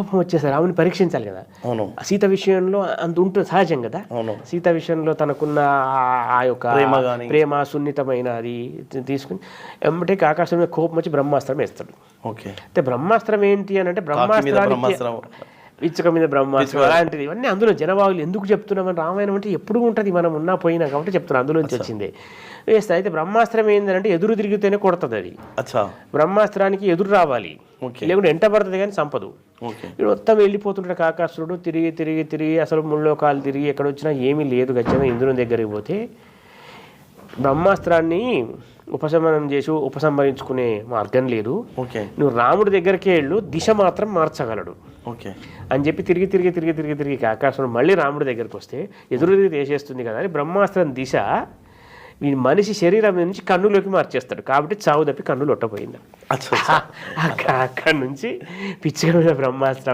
కోపం వచ్చేసి రాముని పరీక్షించాలి కదా. అవును. సీత విషయంలో అంత ఉంటుంది సహజం కదా. అవును. సీత విషయంలో తనకున్న ఆ- యొక్క ప్రేమ సున్నితమైన అది తీసుకుని ఎమ్మటే ఆకాశం మీద కోపం వచ్చి బ్రహ్మాస్త్రం వేస్తాడు. ఓకే. అయితే బ్రహ్మాస్త్రం ఏంటి అని అంటే బ్రహ్మాస్త్రానికి ఇచ్చుక మీద బ్రహ్మాస్త్రం అలాంటిది. ఇవన్నీ అందులో జనవాగులు ఎందుకు చెప్తున్నామని రామాయణం అంటే ఎప్పుడు ఉంటుంది మనం ఉన్నా పోయినా కాబట్టి చెప్తున్నాం అందులోంచి వచ్చింది. వేస్తే అయితే బ్రహ్మాస్త్రం ఏంటంటే ఎదురు తిరిగితేనే కొడుతుంది అది. అచ్చా. బ్రహ్మాస్త్రానికి ఎదురు రావాలి. ఓకే. లేకుంటే ఎంట పడుతుంది కానీ సంపదు. ఇప్పుడు మొత్తం వెళ్ళిపోతుంటాడు కాకాసురుడు తిరిగి తిరిగి తిరిగి అసలు ముళ్ళోకాలు తిరిగి ఎక్కడ వచ్చినా ఏమీ లేదు గచ్చగా ఇంద్రుని దగ్గరికి పోతే బ్రహ్మాస్త్రాన్ని ఉపశమనం చేసి ఉపసంహరించుకునే మార్గం లేదు. ఓకే. నువ్వు రాముడి దగ్గరికే వెళ్ళు దిశ మాత్రం మార్చగలడు. ఓకే. అని చెప్పి తిరిగి తిరిగి తిరిగి తిరిగి తిరిగి కాకాసురుడు మళ్ళీ రాముడి దగ్గరికి వస్తే ఎదురు తిరిగి వేసేస్తుంది కదా అని బ్రహ్మాస్త్రం దిశ ఈ మనిషి శరీరం నుంచి కన్నులోకి మార్చేస్తాడు. కాబట్టి చావు తప్పి కన్నులు ఒట్టపోయింది. అక్కడి నుంచి పిచ్చిగా బ్రహ్మాస్త్రం.